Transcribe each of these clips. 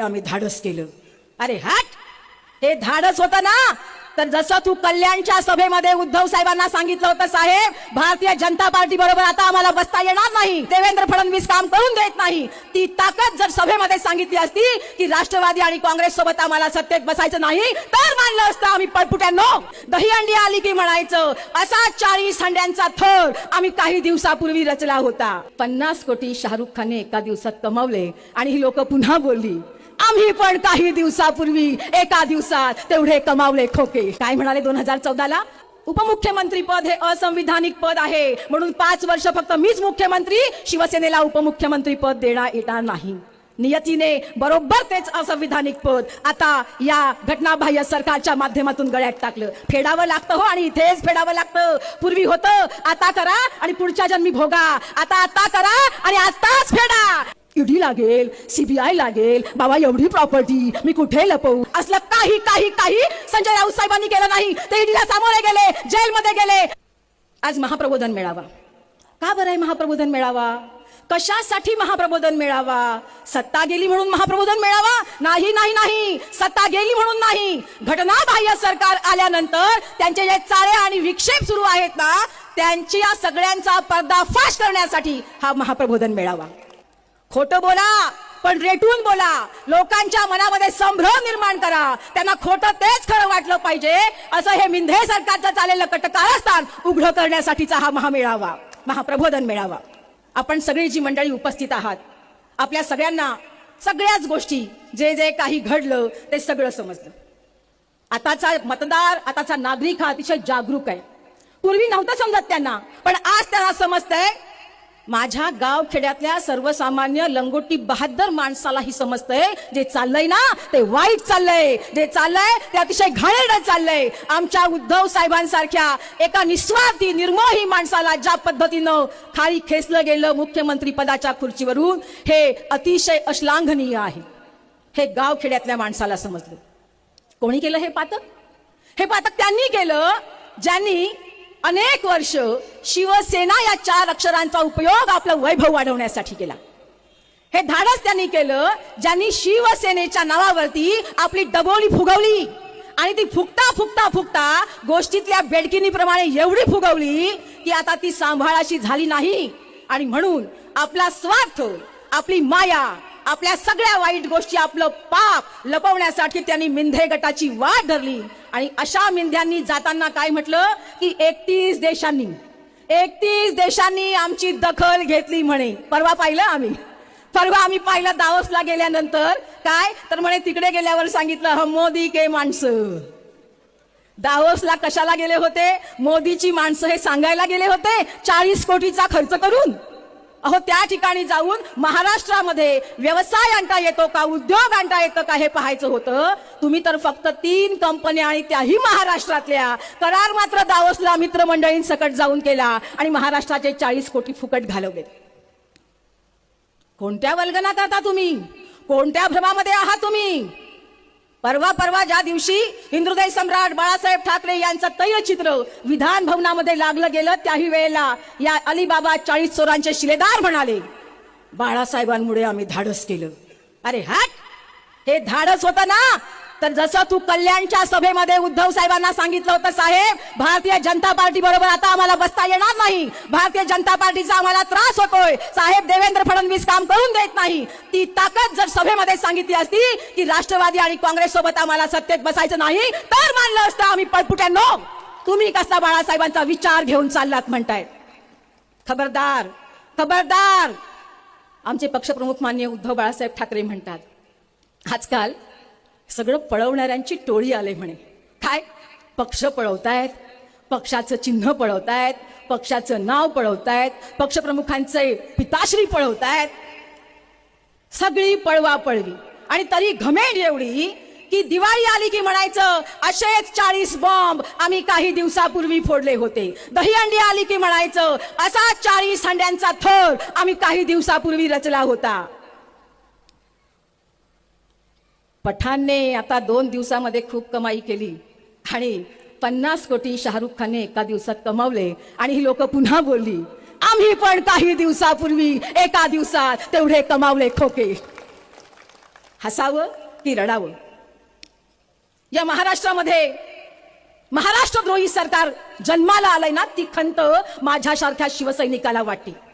आम्ही धाडस केलं. अरे हट! हे धाडस होतं ना? तर जसं तू कल्याणच्या सभेमध्ये उद्धव साहेबांना सांगितलं होतं साहेब भारतीय जनता पार्टी बरोबर आता आम्हाला बसता येणार नाही. देवेंद्र फडणवीस काम करून देत नाही. ती ताकद जर सभेमध्ये सांगितली असती की राष्ट्रवादी आणि काँग्रेस सोबत आम्हाला सत्तेत बसायचं नाही तर मानलं असतं आम्ही पटपुट्यांनो दहीहंडी आली की म्हणायचं असा चाळीस हंड्यांचा थर आम्ही काही दिवसापूर्वी रचला होता. पन्नास कोटी शाहरुख खानने एका दिवसात कमावले आणि ही लोक पुन्हा बोलली. आम्ही पण काही दिवसापूर्वी एका दिवसात तेवढे कमावले खोके काय म्हणाले दोन हजार चौदाला? उपमुख्यमंत्री पद हे असंविधानिक पद आहे. म्हणून पाच वर्ष फक्त मीच मुख्यमंत्री शिवसेनेला उपमुख्यमंत्री पद देणार येणार नाही. नियतीने बरोबर तेच असंविधानिक पद आता या घटनाबाह्य सरकारच्या माध्यमातून गळ्यात टाकलं. फेडावं लागतं हो आणि इथेच फेडावं लागतं. पूर्वी होतं आता करा आणि पुढच्या जन्मी भोगा. आता आता करा आणि आताच फेडा. ईडी लागेल सीबीआय लागेल. बाबा एवढी प्रॉपर्टी मी कुठे लपवू? असलं काही काही काही संजय राऊत साहेबांनी केलं नाही. ते ईडीला सामोरे गेले जेलमध्ये गेले. आज महाप्रबोधन मिळावा. का बरं आहे महाप्रबोधन मिळावा? कशासाठी महाप्रबोधन मिळावा? सत्ता गेली म्हणून महाप्रबोधन मिळावा? नाही नाही नाही. सत्ता गेली म्हणून नाही. घटनाबाह्य सरकार आल्यानंतर त्यांचे जे चाळे आणि विक्षेप सुरू आहेत ना त्यांची या सगळ्यांचा पर्दाफाश करण्यासाठी हा महाप्रबोधन मिळावा. खोटं बोला पण रेटून बोला. लोकांच्या मनामध्ये संभ्रम निर्माण करा. त्यांना खोटं तेच खरं वाटलं पाहिजे. असं हे मिंधे सरकारचं चाललेलं कटकारस्थान उघड करण्यासाठीचा हा महामेळावा महाप्रबोधन मेळावा. आपण सगळी जी मंडळी उपस्थित आहात आपल्या सगळ्यांना सगळ्याच गोष्टी जे जे काही घडलं ते सगळं समजलं. आताचा मतदार आताचा नागरिक हा अतिशय जागरूक आहे. पूर्वी नव्हतं समजत त्यांना पण आज त्यांना समजतंय माझ्या गाव खेड्यातल्या सर्वसामान्य लंगोटी बहादर माणसालाही समजतंय. जे चाललंय ना ते वाईट चाललंय. जे चाललंय ते अतिशय घाणेरडं चाललंय. आमच्या उद्धव साहेबांसारख्या एका निस्वार्थी निर्मोही माणसाला ज्या पद्धतीनं खाली खेचलं गेलं मुख्यमंत्री पदाच्या खुर्चीवरून हे अतिशय अश्लाघनीय आहे. हे गाव खेड्यातल्या माणसाला समजलं. कोणी केलं हे पातक हे पातक त्यांनी केलं ज्यांनी अनेक वर्ष शिवसेना या चार अक्षरांचा उपयोग आपलं वैभव वाढवण्यासाठी केला. हे धाडस त्यांनी केलं ज्यांनी शिवसेनेच्या नावावरती आपली डबोली फुगवली. आणि ती फुकता फुकता फुकता गोष्टीतल्या बेडकिनीप्रमाणे एवढी फुगवली की आता ती सांभाळाशी झाली नाही. आणि म्हणून आपला स्वार्थ आपली माया आपल्या सगळ्या वाईट गोष्टी आपलं पाप लपवण्यासाठी त्यांनी मिंधे गटाची वाट धरली. आणि अशा मिंध्यांनी जाताना काय म्हटलं? की एकतीस देशांनी एकतीस देशांनी आमची दखल घेतली म्हणे. परवा पाहिलं आम्ही. परवा आम्ही पाहिलं दावसला गेल्यानंतर. काय? तर म्हणे तिकडे गेल्यावर सांगितलं ह मोदी के माणसं. दावोसला कशाला गेले होते? मोदीची माणसं हे सांगायला गेले होते? चाळीस कोटीचा खर्च करून. अहो त्या ठिकाणी जाऊन महाराष्ट्रामध्ये व्यवसाय आणता येतो का उद्योग आणता येतं का हे पाहायचं होतं. तुम्ही तर फक्त तीन कंपन्या आणि त्याही महाराष्ट्रातल्या करार मात्र दावसला मित्रमंडळींसकट जाऊन केला आणि महाराष्ट्राचे चाळीस कोटी फुकट घालवले. कोणत्या वल्गना करता तुम्ही? कोणत्या भ्रमामध्ये आहात तुम्ही? परवा परवा ज्या दिवशी हिंदुदय सम्राट बाळासाहेब ठाकरे यांचं तैलचित्र विधान भवनामध्ये लागलं गेलं त्याही वेळेला या अलिबाबा चाळीस चोरांचे शिलेदार म्हणाले बाळासाहेबांमुळे आम्ही धाडस केलं. अरे हट! हे धाडस होतं ना! तर जसं तू कल्याणच्या सभेमध्ये उद्धव साहेबांना सांगितलं होतं साहेब भारतीय जनता पार्टी बरोबर आता आम्हाला बसता येणार नाही. भारतीय जनता पार्टीचा आम्हाला त्रास होतोय. साहेब देवेंद्र फडणवीस काम करून देत नाही. ती ताकद जर सभेमध्ये सांगितली असती की राष्ट्रवादी आणि काँग्रेस सोबत आम्हाला सत्तेत बसायचं नाही तर मानलं असतं आम्ही पळपुट्यांनो. तुम्ही कसा बाळासाहेबांचा विचार घेऊन चाललात म्हणताय? खबरदार खबरदार. आमचे पक्षप्रमुख मान्य उद्धव बाळासाहेब ठाकरे म्हणतात आजकाल सगळं पळवणाऱ्यांची टोळी आले म्हणे. काय? पक्ष पळवतायत पक्षाचं चिन्ह पळवतायत पक्षाचं नाव पळवतायत पक्षप्रमुखांचे पिताश्री पळवतायत. सगळी पळवा पळवी. आणि तरी घमेंड एवढी की दिवाळी आली की म्हणायचं असेच चाळीस बॉम्ब आम्ही काही दिवसापूर्वी फोडले होते. दहीहंडी आली की म्हणायचं असा चाळीस हंड्यांचा थर आम्ही काही दिवसापूर्वी रचला होता. पठाणने आता दोन दिवसामध्ये खूप कमाई केली आणि पन्नास कोटी शाहरुख खानने एका दिवसात कमावले आणि ही लोक पुन्हा बोलली आम्ही पण काही दिवसापूर्वी एका दिवसात तेवढे कमावले खोके. हसावं की रडावं? या महाराष्ट्रामध्ये महाराष्ट्रद्रोही सरकार जन्माला आलंय ना ती खंत माझ्यासारख्या शिवसैनिकाला वाटते.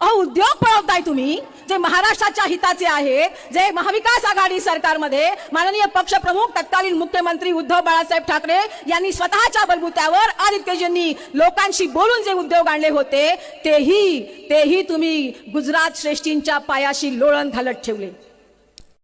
अहो उद्योग पळवताय तुम्ही जे महाराष्ट्राच्या हिताचे आहे जे महाविकास आघाडी सरकारमध्ये माननीय पक्षप्रमुख तत्कालीन मुख्यमंत्री उद्धव बाळासाहेब ठाकरे यांनी स्वतःच्या बलबुत्यावर आदित्यजींनी लोकांशी बोलून जे उद्योग आणले होते तेही तेही तुम्ही गुजरात श्रेष्ठींच्या पायाशी लोळण घालत ठेवले.